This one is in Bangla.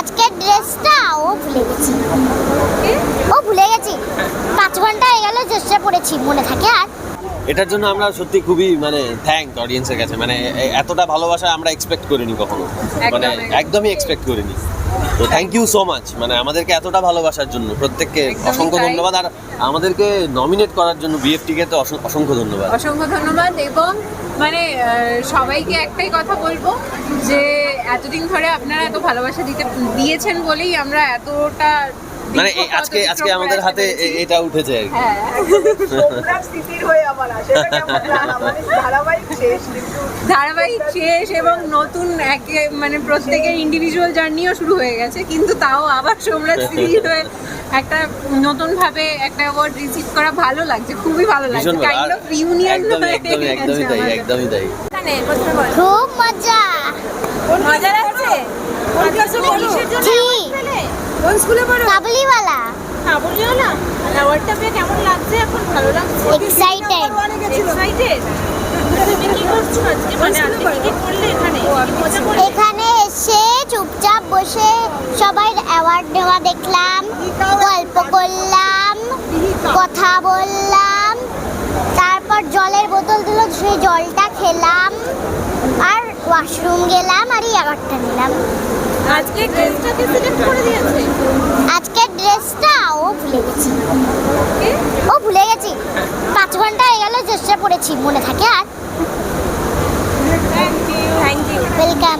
আজকের ড্রেসটা ও ভুলে গেছি। ও ভুলে গেছি। পাঁচ ঘণ্টা হয়ে গেল, ড্রেসটা পরেছি, মনে থাকে আর এটার জন্য আমরা সত্যি খুবই মানে থ্যাংক অডিয়েন্সের কাছে। মানে এতটা ভালোবাসা আমরা এক্সপেক্ট করিনি কখনো। মানে একদমই এক্সপেক্ট করিনি। তো থ্যাংক ইউ সো মাচ মানে আমাদেরকে এতটা ভালোবাসার জন্য প্রত্যেককে অসংখ্য ধন্যবাদ। আর আমাদেরকে নমিনেট করার জন্য বিএফটিকে তো অসং- অসংখ্য ধন্যবাদ। অসংখ্য ধন্যবাদ এবং মানে সবাইকে একটাই কথা বলব যে এতদিন ধরে আপনারা এত ভালোবাসা দিতে দিয়েছেন বলেই আমরা এতটা মানে আজকে আজকে আমাদের হাতে এটা উঠেছে আর কি। হ্যাঁ হয়ে আবার আসে? মানে ধারাবাহিক শেষ ধারাবাহিক শেষ এবং নতুন একে মানে প্রত্যেকের ইন্ডিভিজুয়াল জার্নিও শুরু হয়ে গেছে কিন্তু তাও আবার সম্রাট সিরিজ হয়ে একটা নতুন ভাবে একটা অ্যাওয়ার্ড রিসিভ করা ভালো লাগছে খুবই ভালো লাগছে কাইন্ড অফ ইউনিয়ন একদমই একদমই একদমই তাই একদমই তাই। খুব মজা। মজা লাগছে জি। কোন স্কুলে পড়ো। কাবুলিওয়ালা। অ্যাওয়ার্ডটা পেয়ে কেমন লাগছে? এখন ভালো লাগছে। এক্সাইটেড এক্সাইটেড মানে করলে এখানে? এখানে এসে চুপচাপ বসে সবাই অ্যাওয়ার্ড নেওয়া দেখলাম গল্প করলাম কথা বললাম তারপর জলের বোতল দিল সেই জলটা খেলাম আর ওয়াশরুম গেলাম আর এই অ্যাওয়ার্ডটা নিলাম। আজকে ড্রেসটাকে সিলেক্ট করে দিয়েছে? আজকের ড্রেসটা ও ভুলে গেছি। ও ভুলে গেছি। পাঁচ ঘণ্টা হয়ে গেল ড্রেসটা পরেছি মনে থাকে আর।